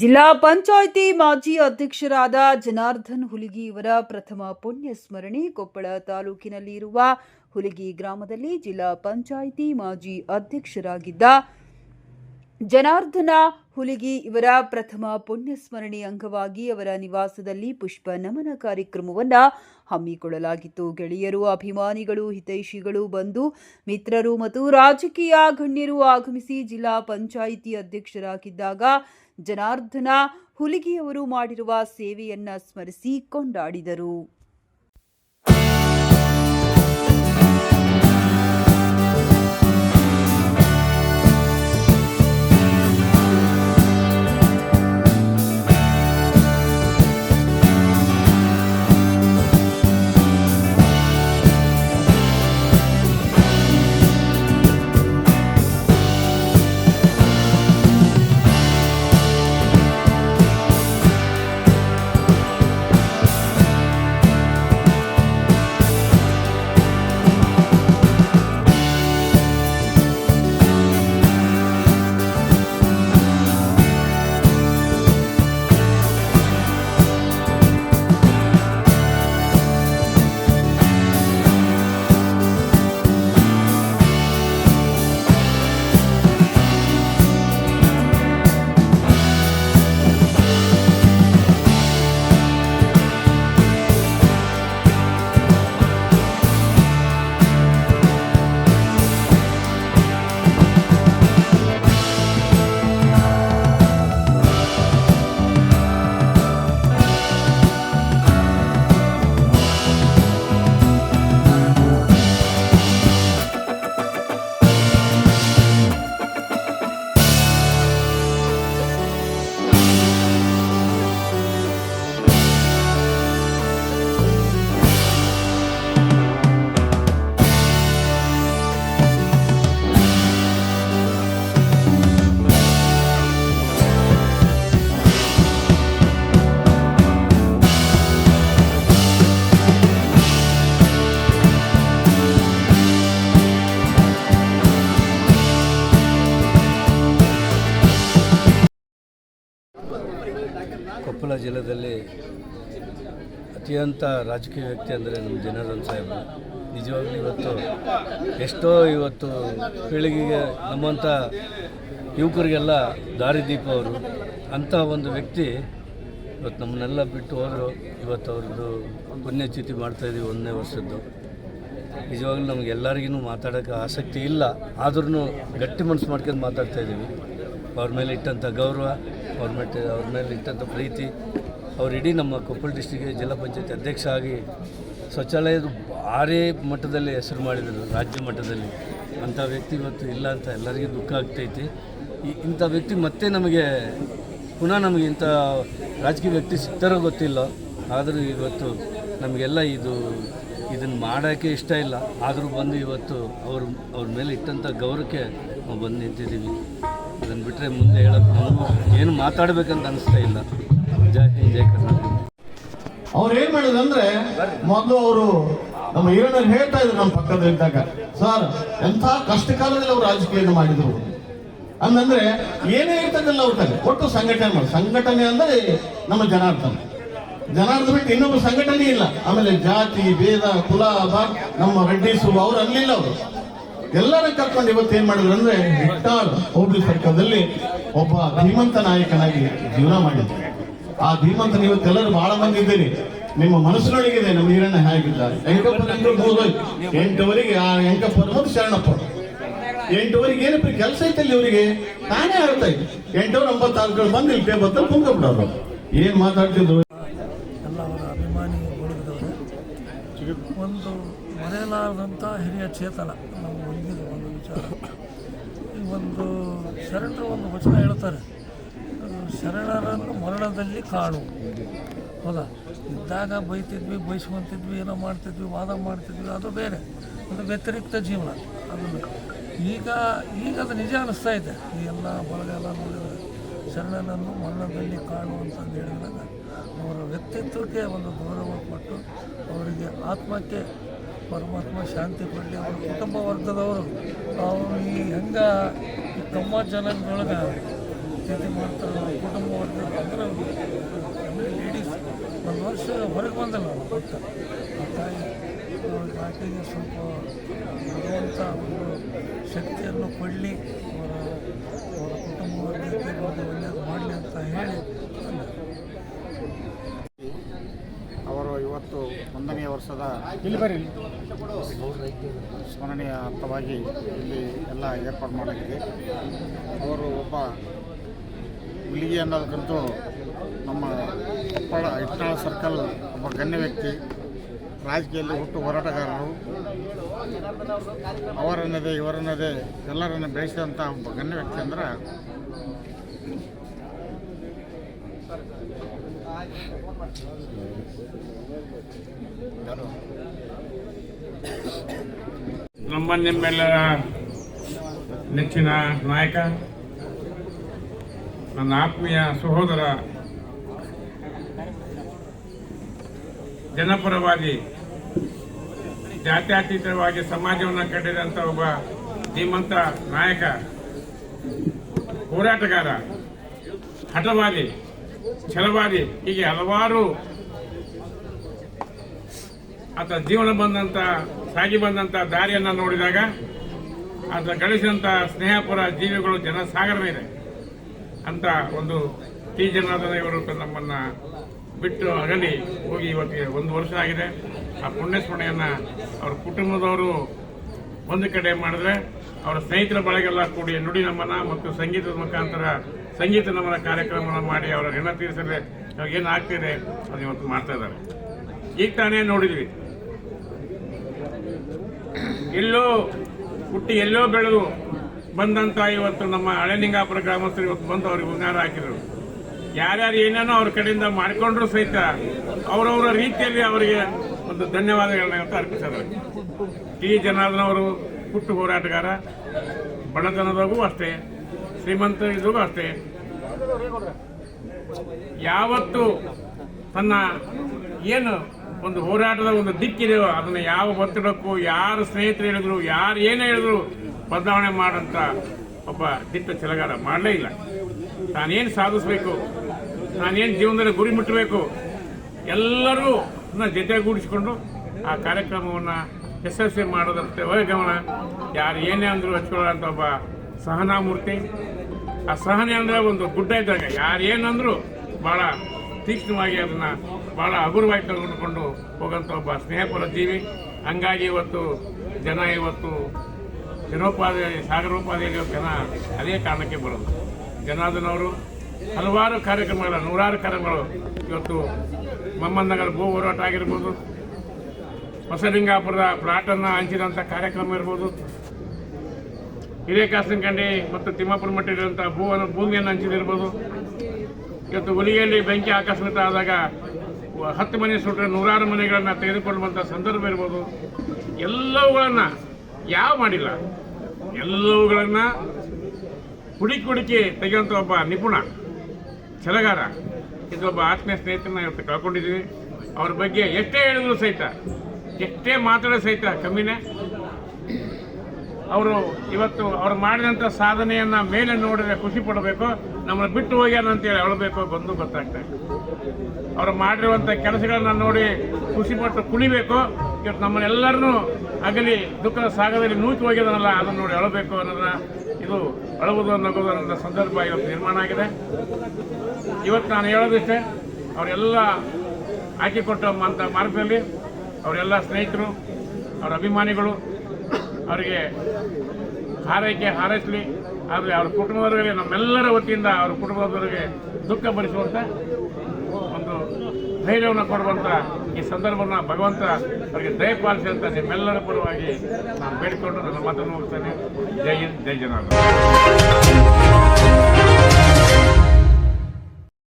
ಜಿಲ್ಲಾ ಪಂಚಾಯಿತಿ ಮಾಜಿ ಅಧ್ಯಕ್ಷರಾದ ಜನಾರ್ದನ್ ಹುಲಿಗಿ ಇವರ ಪ್ರಥಮ ಪುಣ್ಯ ಸ್ಮರಣೆ ಕೊಪ್ಪಳ ತಾಲೂಕಿನಲ್ಲಿ ಇರುವ ಹುಲಿಗಿ ಗ್ರಾಮದಲ್ಲಿ ಜಿಲ್ಲಾ ಪಂಚಾಯಿತಿ ಮಾಜಿ ಅಧ್ಯಕ್ಷರಾಗಿದ್ದ ಜನಾರ್ದನ ಹುಲಿಗಿ ಇವರ ಪ್ರಥಮ ಪುಣ್ಯ ಸ್ಮರಣೆ ಅಂಗವಾಗಿ ಅವರ ನಿವಾಸದಲ್ಲಿ ಪುಷ್ಪ ನಮನ ಕಾರ್ಯಕ್ರಮವನ್ನು ಹಮ್ಮಿಕೊಳ್ಳಲಾಗಿತ್ತು. ಗೆಳೆಯರು, ಅಭಿಮಾನಿಗಳು, ಹಿತೈಷಿಗಳು ಬಂಧು ಮಿತ್ರರು ಮತ್ತು ರಾಜಕೀಯ ಗಣ್ಯರು ಆಗಮಿಸಿ ಜಿಲ್ಲಾ ಪಂಚಾಯಿತಿ ಅಧ್ಯಕ್ಷರಾಗಿದ್ದಾಗ ಜನಾರ್ದನ ಹುಲಿಗಿಯವರು ಮಾಡಿರುವ ಸೇವೆಯನ್ನು ಸ್ಮರಿಸಿ ಕೊಂಡಾಡಿದರು. ಜಿಲ್ಲೆಯಲ್ಲಿ ಅತ್ಯಂತ ರಾಜಕೀಯ ವ್ಯಕ್ತಿ ಅಂದರೆ ನಮ್ಮ ಜನಾರ್ದನ್ ಸಾಹೇಬರು. ನಿಜವಾಗ್ಲೂ ಇವತ್ತು ಎಷ್ಟೋ ಇವತ್ತು ಪೀಳಿಗೆಗೆ ನಮ್ಮಂಥ ಯುವಕರಿಗೆಲ್ಲ ದಾರಿದೀಪ ಅವರು, ಅಂಥ ಒಂದು ವ್ಯಕ್ತಿ ಇವತ್ತು ನಮ್ಮನ್ನೆಲ್ಲ ಬಿಟ್ಟು ಹೋದರು. ಇವತ್ತು ಅವ್ರದ್ದು ಪುಣ್ಯಚ್ಯುತಿ ಮಾಡ್ತಾಯಿದ್ದೀವಿ ಒಂದನೇ ವರ್ಷದ್ದು. ನಿಜವಾಗ್ಲೂ ನಮ್ಗೆ ಎಲ್ಲರಿಗೂ ಮಾತಾಡೋಕ್ಕೆ ಆಸಕ್ತಿ ಇಲ್ಲ. ಆದ್ರೂ ಗಟ್ಟಿ ಮನಸ್ಸು ಮಾಡ್ಕೊಂಡು ಮಾತಾಡ್ತಾ ಇದ್ದೀವಿ ಅವ್ರ ಮೇಲೆ ಇಟ್ಟಂಥ ಗೌರವ ಮೇಲೆ ಅವ್ರ ಮೇಲೆ ಇಟ್ಟಂಥ ಪ್ರೀತಿ, ಅವ್ರು ಇಡೀ ನಮ್ಮ ಕೊಪ್ಪಳ ಡಿಸ್ಟಿಕ್ಗೆ ಜಿಲ್ಲಾ ಪಂಚಾಯತ್ ಅಧ್ಯಕ್ಷ ಆಗಿ ಶೌಚಾಲಯದ ಭಾರಿ ಮಟ್ಟದಲ್ಲಿ ಹೆಸರು ಮಾಡಿದರು, ರಾಜ್ಯ ಮಟ್ಟದಲ್ಲಿ. ಅಂಥ ವ್ಯಕ್ತಿ ಇವತ್ತು ಇಲ್ಲ ಅಂತ ಎಲ್ಲರಿಗೂ ದುಃಖ ಆಗ್ತೈತಿ. ಈ ಇಂಥ ವ್ಯಕ್ತಿ ಮತ್ತೆ ನಮಗೆ, ಪುನಃ ನಮಗೆ ಇಂಥ ರಾಜಕೀಯ ವ್ಯಕ್ತಿ ಸಿಗ್ತಾರೋ ಗೊತ್ತಿಲ್ಲ. ಆದರೂ ಇವತ್ತು ನಮಗೆಲ್ಲ ಇದು, ಇದನ್ನು ಮಾಡೋಕ್ಕೆ ಇಷ್ಟ ಇಲ್ಲ. ಆದರೂ ಬಂದು ಇವತ್ತು ಅವ್ರ ಅವ್ರ ಮೇಲೆ ಇಟ್ಟಂಥ ಗೌರವಕ್ಕೆ ನಾವು ಬಂದು ನಿಂತಿದ್ದೀವಿ. ಅದನ್ನು ಬಿಟ್ಟರೆ ಮುಂದೆ ಹೇಳೋದು ನಮಗೂ ಏನು ಮಾತಾಡಬೇಕಂತ ಅನಿಸ್ತಾ ಇಲ್ಲ. ಜೈ ಹಿಂದ್ ಜೈ ಕರ್ನಾಟಕ. ಅವ್ರು ಏನ್ ಮಾಡಿದ್ರಂದ್ರೆ ಮೊದಲು ಅವರು ನಮ್ಮ ಹಿರಿಯರು ಹೇಳ್ತಾ ಇದ್ರು ನಮ್ಮ ಪಕ್ಕದಲ್ಲಿದ್ದಾಗ ಸರ್ ಎಂಥ ಕಷ್ಟ ಕಾಲದಲ್ಲಿ ಅವರು ರಾಜಕೀಯ ಮಾಡಿದ್ರು? ಅಂತಂದ್ರೆ ಏನೇ ಇರ್ತದಲ್ಲ ಅವ್ರ ಕೊಟ್ಟು ಒಟ್ಟು ಸಂಘಟನೆ ಮಾಡಿ ಸಂಘಟನೆ ಅಂದ್ರೆ ನಮ್ಮ ಜನಾರ್ದನ. ಜನಾರ್ದನ ಬಿಟ್ಟು ಇನ್ನೊಬ್ಬ ಸಂಘಟನೆ ಇಲ್ಲ. ಆಮೇಲೆ ಜಾತಿ ಭೇದ ಕುಲ ಬಾ ನಮ್ಮ ರೆಡ್ಡಿಸು ಅವ್ರು ಅಲ್ಲಿಲ್ಲ ಅವರು. ಎಲ್ಲರ ಕರ್ಕೊಂಡು ಇವತ್ತು ಏನ್ ಮಾಡಿದ್ರು ಅಂದ್ರೆ ಹೆಕ್ಟಾರ್ ಹೋಬಳಿ ಸರ್ಕಾರದಲ್ಲಿ ಒಬ್ಬ ಧೀಮಂತ ನಾಯಕನಾಗಿ ಜೀವನ ಮಾಡಿದ್ರು. ಆ ಧೀಮಂತನ ಇವತ್ತೆಲ್ಲರೂ ಬಹಳ ಮಂದಿ ಇದ್ದೀರಿ. ನಿಮ್ಮ ಮನಸ್ಸಿನೊಳಗಿದೆ, ನಮ್ಮ ನೀರನ್ನ ಹೇಗಿದ್ದಾರೆ ಎಂಟವರಿಗೆ ಎಂಟುವರೆಗೆ ಆ ಎಂಕಪ್ಪ ಅನ್ನೋದು ಶರಣಪ್ಪ. ಎಂಟುವರೆಗೆ ಏನಪ್ಪ ಕೆಲಸ ಐತಲ್ಲಿ ಇವರಿಗೆ? ನಾನೇ ಹೇಳ್ತಾ ಇದ್ದೆ ಎಂಟೂರ ಒಂಬತ್ತಾರು ಬಂದು ಇಲ್ಲಿ ಟೇಬಲ್ ಕುಂತ್ಕೊಂಡ್ಬಿಡೋರು. ಏನ್ ಮಾತಾಡ್ತಿದ್ರು ಎಲ್ಲ ಅವರ ಅಭಿಮಾನಿ ಬಳಗದವರು ಒಂದು ಮರೆಯಲಾರದಂಥ ಹಿರಿಯ ಚೇತನ ನಮ್ಮ ಹೊಂದಿದ ಒಂದು ವಿಚಾರ. ಈ ಒಂದು ಶರಣರು ಒಂದು ವಚನ ಹೇಳ್ತಾರೆ. ಶರಣರನ್ನು ಮರಣದಲ್ಲಿ ಕಾಣು. ಹೌದಾ? ಇದ್ದಾಗ ಬೈತಿದ್ವಿ ಬೈಸ್ಕೊತಿದ್ವಿ ಏನೋ ಮಾಡ್ತಿದ್ವಿ, ವಾದ ಮಾಡ್ತಿದ್ವಿ, ಅದು ಬೇರೆ. ಅದು ವ್ಯತಿರಿಕ್ತ ಜೀವನ. ಅದನ್ನು ಈಗ ಈಗ ಅದು ನಿಜ ಅನ್ನಿಸ್ತಾ ಇದೆ. ಈ ಎಲ್ಲ ಬಳಗ ಎಲ್ಲ ನೋಡಿದರೆ ಶರಣನನ್ನು ಮರಣದಲ್ಲಿ ಕಾಣುವಂತ ಅಂತಂದು ಹೇಳಿದಾಗ ಅವರ ವ್ಯಕ್ತಿತ್ವಕ್ಕೆ ಒಂದು ಗೌರವ ಕೊಟ್ಟು ಅವರಿಗೆ ಆತ್ಮಕ್ಕೆ ಪರಮಾತ್ಮ ಶಾಂತಿ ಕೊಡಲಿ. ಅವರ ಕುಟುಂಬ ವರ್ಗದವರು ಅವರು ಈ ಹೆಂಗೆ ಈ ಕಮ್ಮ ಜನಗಳೊಳಗೆ ಸ್ಥಿತಿ ಮಾಡ್ತಾರೆ, ಅವ್ರ ಕುಟುಂಬ ವರ್ಗ ಅಂದ್ರೆ ಲೇಡೀಸ್ ಒಂದು ವರ್ಷ ಹೊರಗೆ ಬಂದಲ್ಲ ಅವ್ರು. ತಾಯಿ ಅವ್ರಿಗೆ ಆಕೆಗೆ ಸ್ವಲ್ಪ ಭಗವಂತ ಒಂದು ಶಕ್ತಿಯನ್ನು ಕೊಡಲಿ ಅವರ ಅವರ ಕುಟುಂಬ ವರ್ಗಕ್ಕೆ ಒಂದು ಒಳ್ಳೆಯದು ಮಾಡಲಿ ಅಂತ ಹೇಳಿ ಅವರು ಇವತ್ತು ಒಂದನೇ ವರ್ಷದ ಸ್ಮರಣೀಯ ಅರ್ಥವಾಗಿ ಇಲ್ಲಿ ಎಲ್ಲ ಏರ್ಪಾಡು ಮಾಡಲಾಗಿದೆ ಅವರು ಒಬ್ಬ ಹುಲಿಗೆ ಅನ್ನೋದಕ್ಕಂತೂ ನಮ್ಮ ಕೊಪ್ಪಳ ಇಟ್ನಾಳ ಸರ್ಕಲ್ ಒಬ್ಬ ಗಣ್ಯ ವ್ಯಕ್ತಿ. ರಾಜಕೀಯದಲ್ಲಿ ಹುಟ್ಟು ಹೋರಾಟಗಾರರು. ಅವರನ್ನದೇ, ಇವರನ್ನದೇ ಎಲ್ಲರನ್ನು ಬೆಳೆಸಿದಂಥ ಒಬ್ಬ ಗಣ್ಯ ವ್ಯಕ್ತಿ ಅಂದ್ರೆ ನಮ್ಮ ನಿಮ್ಮೆಲ್ಲರ ನೆಚ್ಚಿನ ನಾಯಕ, ನನ್ನ ಆತ್ಮೀಯ ಸಹೋದರ ಜನಪರವಾದಿ ಜಾತ್ಯತೀತವಾಗಿ ಸಮಾಜವನ್ನು ಕಟ್ಟಿದಂತ ಒಬ್ಬ ಧೀಮಂತ ನಾಯಕ, ಹೋರಾಟಗಾರ ಹಠವಾದಿ ಛಲವಾದಿ ಹೀಗೆ ಹಲವಾರು ಆತ ಜೀವನ ಬಂದಂತ, ಸಾಗಿ ಬಂದಂತ ದಾರಿಯನ್ನು ನೋಡಿದಾಗ ಆತ ಗಳಿಸಿದಂತ ಸ್ನೇಹಪರ ಜೀವಿಗಳು ಜನಸಾಗರನೇ ಇದೆ ಅಂತ ಒಂದು ಟಿ. ಜನಾರ್ದನ ಇವರು ನಮ್ಮನ್ನ ಬಿಟ್ಟು ಅಗಲಿ ಹೋಗಿ ಇವತ್ತಿಗೆ ಒಂದು ವರ್ಷ ಆಗಿದೆ. ಆ ಪುಣ್ಯಸ್ಮರಣೆಯನ್ನ ಅವ್ರ ಕುಟುಂಬದವರು ಒಂದು ಕಡೆ ಮಾಡಿದ್ರೆ ಅವರ ಸ್ನೇಹಿತರ ಬಳಗೆಲ್ಲ ಕೂಡಿ ನುಡಿ ನಮನ ಮತ್ತು ಸಂಗೀತದ ಮುಖಾಂತರ ಸಂಗೀತ ನಮನ ಕಾರ್ಯಕ್ರಮವನ್ನು ಮಾಡಿ ಅವರ ಋಣ ತೀರಿಸಿದ್ರೆ ಏನು ಆಗ್ತಿದೆ ಅದು ಇವತ್ತು ಮಾಡ್ತಾ ಇದ್ದಾರೆ. ಈಗ ತಾನೇ ನೋಡಿದ್ವಿ. ಎಲ್ಲೋ ಹುಟ್ಟಿ ಎಲ್ಲೋ ಬೆಳೆದು ಬಂದಂತ ಇವತ್ತು ನಮ್ಮ ಹಳೆಲಿಂಗಾಪುರ ಗ್ರಾಮಸ್ಥರು ಇವತ್ತು ಬಂದು ಅವ್ರಿಗೆ ಉನ್ನಾರ ಹಾಕಿದ್ರು. ಯಾರ್ಯಾರು ಏನೇನೋ ಅವ್ರ ಕಡೆಯಿಂದ ಮಾಡಿಕೊಂಡ್ರು ಸಹಿತ ಅವರವರ ರೀತಿಯಲ್ಲಿ ಅವರಿಗೆ ಒಂದು ಧನ್ಯವಾದಗಳನ್ನ ಅರ್ಪಿಸಿದ್ರು. ಟಿ ಜನಾರ್ದನ್ ಅವರು ಹುಟ್ಟು ಹೋರಾಟಗಾರ, ಬಡತನದಾಗೂ ಅಷ್ಟೇ, ಶ್ರೀಮಂತ ಇದ್ರೂ ಅಷ್ಟೇ. ಯಾವತ್ತು ತನ್ನ ಏನು ಒಂದು ಹೋರಾಟದ ಒಂದು ದಿಕ್ಕಿದೆಯೋ ಅದನ್ನ ಯಾವ ಒತ್ತಡಕ್ಕೂ, ಯಾರು ಸ್ನೇಹಿತರು ಹೇಳಿದ್ರು, ಯಾರು ಏನೇ ಹೇಳಿದ್ರು ಬದಲಾವಣೆ ಮಾಡಂತ ಒಬ್ಬ ದಿಟ್ಟ ಚಲಗಾರ ಮಾಡಲೇ ಇಲ್ಲ. ತಾನೇನು ಸಾಧಿಸಬೇಕು? ನಾನೇನು ಜೀವನದಲ್ಲಿ ಗುರಿ ಮುಟ್ಟಬೇಕು ಎಲ್ಲರೂ ಜೊತೆಗೂಡಿಸಿಕೊಂಡು ಆ ಕಾರ್ಯಕ್ರಮವನ್ನು ಯಶಸ್ವಿ ಮಾಡೋದಂತೆ. ಗಮನ, ಯಾರು ಏನೇ ಅಂದರೂ ಹಚ್ಕೊಳ್ಳೋಂಥ ಒಬ್ಬ ಸಹನಾಮೂರ್ತಿ. ಆ ಸಹನೆ ಅಂದರೆ ಒಂದು ಗುಡ್ಡ ಇದ್ದಾಗ. ಯಾರು ಏನಂದರೂ ಭಾಳ ತೀಕ್ಷ್ಣವಾಗಿ ಅದನ್ನು ಭಾಳ ಹಗುರವಾಗಿ ತೆಗೆದುಕೊಂಡು ಹೋಗೋಂಥ ಒಬ್ಬ ಸ್ನೇಹಪರ ಜೀವಿ. ಹಂಗಾಗಿ ಇವತ್ತು ಜನ ಇವತ್ತು ಜನೋಪಾಧ್ಯಾಯ, ಸಾಗರೋಪಾಧ್ಯಾಯ ಜನ ಅದೇ ಕಾರಣಕ್ಕೆ ಬರೋದು. ಜನಾರ್ದನ್ ಅವರು ಹಲವಾರು ಕಾರ್ಯಕ್ರಮಗಳ, ನೂರಾರು ಕಾರ್ಯಕ್ರಮಗಳು ಇವತ್ತು ಮಮ್ಮನಗರ ಭೂ ಹೋರಾಟ ಆಗಿರ್ಬೋದು, ಹೊಸಲಿಂಗಾಪುರದ ಪ್ಲಾಟನ್ನು ಹಂಚಿದಂಥ ಕಾರ್ಯಕ್ರಮ ಇರ್ಬೋದು, ಹಿರೇಕಾಸನಕಂಡಿ ಮತ್ತು ತಿಮ್ಮಾಪುರ ಮಟ್ಟಿರುವಂಥ ಭೂವನ್ನು ಭೂಮಿಯನ್ನು ಹಂಚಿದಿರ್ಬೋದು. ಇವತ್ತು ಹುಲಿಗೆಯಲ್ಲಿ ಬೆಂಕಿ ಆಕಸ್ಮಿಕ ಆದಾಗ ಹತ್ತು ಮನೆ ಸುಟ್ಟರೆ ನೂರಾರು ಮನೆಗಳನ್ನು ತೆಗೆದುಕೊಳ್ಳುವಂಥ ಸಂದರ್ಭ ಇರ್ಬೋದು. ಎಲ್ಲವುಗಳನ್ನು ಯಾವ ಮಾಡಿಲ್ಲ. ಎಲ್ಲವುಗಳನ್ನು ಹುಡುಕಿ ಹುಡುಕಿ ತೆಗೆಯುವಂಥ ಒಬ್ಬ ನಿಪುಣ. ಛಲಗಾರ. ಇದೊಬ್ಬ ಆತ್ಮೀಯ ಸ್ನೇಹಿತರನ್ನ ಇವತ್ತು ಕಳ್ಕೊಂಡಿದ್ದೀವಿ ಅವ್ರ ಬಗ್ಗೆ ಎಷ್ಟೇ ಹೇಳಿದ್ರು ಸಹಿತ, ಎಷ್ಟೇ ಮಾತಾಡೋ ಸಹಿತ ಕಮ್ಮಿನೇ. ಅವರು ಇವತ್ತು ಅವ್ರು ಮಾಡಿದಂಥ ಸಾಧನೆಯನ್ನ ಮೇಲೆ ನೋಡಿದ್ರೆ ಖುಷಿ ಪಡಬೇಕು, ನಮ್ಮನ್ನು ಬಿಟ್ಟು ಹೋಗ್ಯಾನ ಅಂತೇಳಿ ಅಳಬೇಕು ಬಂದು ಗೊತ್ತಾಗ್ತಾ ಅವ್ರು ಮಾಡಿರುವಂಥ ಕೆಲಸಗಳನ್ನ ನೋಡಿ ಖುಷಿಪಟ್ಟು ಕುಣಿಬೇಕು. ಇವತ್ತು ನಮ್ಮನ್ನೆಲ್ಲರನ್ನೂ ಅಗಲಿ ದುಃಖದ ಸಾಗರದಲ್ಲಿ ನೂಕಿ ಹೋಗಿದನಲ್ಲ, ಅದನ್ನು ನೋಡಿ ಅಳಬೇಕು ಅನ್ನೋದನ್ನ, ಇದು ಅಳುವುದು ಅನ್ನೋ ಸಂದರ್ಭ ಇವತ್ತು ನಿರ್ಮಾಣ ಆಗಿದೆ. ಇವತ್ತು ನಾನು ಹೇಳೋದಿಷ್ಟೇ, ಅವರೆಲ್ಲ ಹಾಕಿಕೊಟ್ಟ ಅಂತ ಮಾರ್ಗದಲ್ಲಿ ಅವರೆಲ್ಲ ಸ್ನೇಹಿತರು, ಅವರ ಅಭಿಮಾನಿಗಳು, ಅವರಿಗೆ ಹಾರೈಕೆ ಹಾರೈಸಲಿ, ಆದರೆ ಅವ್ರ ಕುಟುಂಬದವರಿಗೆ, ನಮ್ಮೆಲ್ಲರ ವತಿಯಿಂದ ಅವ್ರ ಕುಟುಂಬದವರಿಗೆ ದುಃಖ ಭರಿಸುವಂತ ಒಂದು ಧೈರ್ಯವನ್ನು ಕೊಡುವಂತ ಈ ಸಂದರ್ಭವನ್ನು ಭಗವಂತ ಅವರಿಗೆ ದಯಪಾಲಿಸಿ ಅಂತ ನಿಮ್ಮೆಲ್ಲರ ಪರವಾಗಿ ನಾನು ಬೇಡಿಕೊಂಡು ನನ್ನ ಮಾತನ್ನು ಮುಗಿಸ್ತೇನೆ. ಜೈ ಹಿಂದ್, ಜೈ ಜನಾರ್ದನ್.